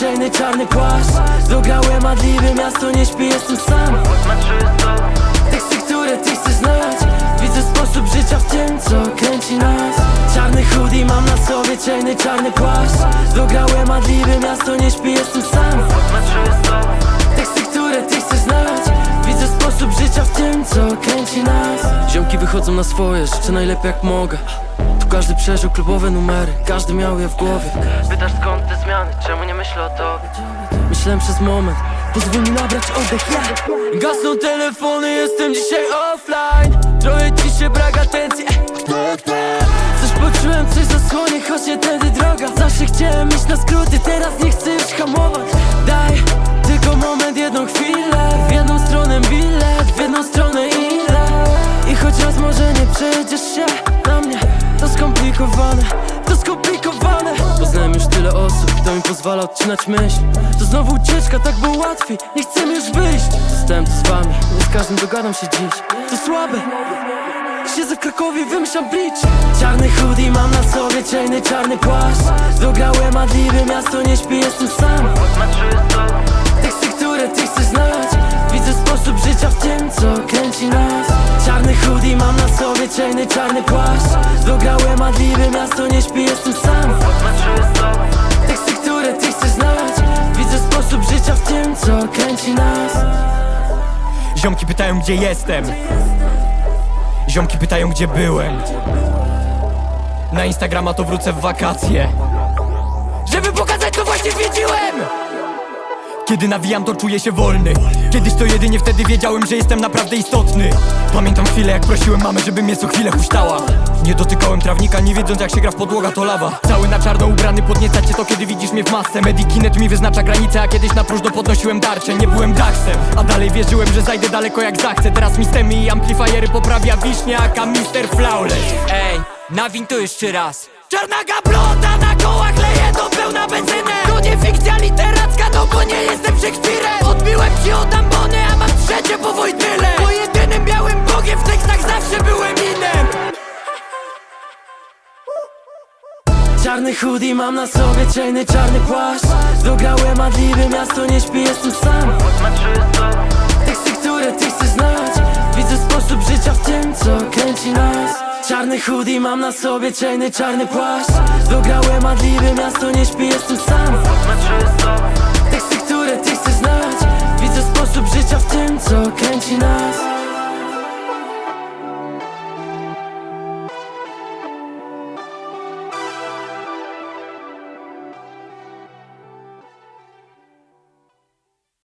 ciemny, czarny płaszcz. Dograłem Adliby, miasto nie śpi, jestem sam. Teksty, które ty chcesz znać. Widzę sposób życia w tym, co kręci nas. Czarny hoodie, mam na sobie ciemny, czarny płaszcz. Dograłem Adliby, miasto nie śpi, jestem sam. Teksty, które ty chcesz znać. Widzę sposób życia w tym, co kręci nas. Ziomki wychodzą na swoje, życzę najlepiej jak mogę każdy przeżył klubowe numery, każdy miał je w głowie. Pytasz skąd te zmiany, czemu nie myślę o tobie? Myślałem przez moment, pozwól mi nabrać oddech, ja Gasną telefony, jestem dzisiaj offline. Trochę ciszy, brak atencji. Coś poczułem, coś zasłonie, choć nie tędy droga. Zawsze chciałem iść na skróty, teraz nie chcę już hamować. Daj tylko moment, jedną chwilę. W jedną stronę bilet, w jedną stronę ile? I choć raz może nie przejdziesz się na mnie To skomplikowane, to skomplikowane. Poznałem już tyle osób, to mi pozwala odcinać myśl. To znowu ucieczka, tak było łatwiej, nie chcemy już wyjść. Zostałem tu z wami, nie z każdym dogadam się dziś. To słabe, Siedzę w Krakowie, wymyślam bridge Czarny hoodie, mam na sobie ciemny, czarny płaszcz. Dograłem Adliby, miasto nie śpi, jestem sam. Teksty, które ty chcesz znać ciemny, czarny płaszcz. Dograłem Adliby, miasto nie śpi, jestem sam. Teksty, które ty chcesz znać. Widzę sposób życia w tym, co kręci nas. Ziomki pytają gdzie jestem. Ziomki pytają gdzie byłem. Na Instagrama to wrócę w wakacje Kiedy nawijam to czuję się wolny. Kiedyś to jedynie wtedy wiedziałem, że jestem naprawdę istotny. Pamiętam chwilę jak prosiłem mamę, żeby mnie co chwilę huśtała. Nie dotykałem trawnika, nie wiedząc jak się gra w podłoga to lawa. Cały na czarno ubrany podnieca cię to kiedy widzisz mnie w masce. Medikinet mi wyznacza granice, a kiedyś na próżno podnosiłem darcze Nie byłem daksem, a dalej wierzyłem, że zajdę daleko jak zachcę Teraz mistemy i amplifiery poprawia wiśniaka Mister Flawless. Ej, nawiń to jeszcze raz. Czarna gablota Czarny hoodie, mam na sobie ciemny, czarny płaszcz. Dograłem Adliby, miasto nie śpi, jestem sam. Teksty, które ty chcesz znać. Widzę sposób życia w tym, co kręci nas. Czarny hoodie, mam na sobie ciemny, czarny płaszcz. Dograłem Adliby, miasto nie śpi, jestem sam. Teksty, które ty chcesz znać. Widzę sposób życia w tym, co kręci nas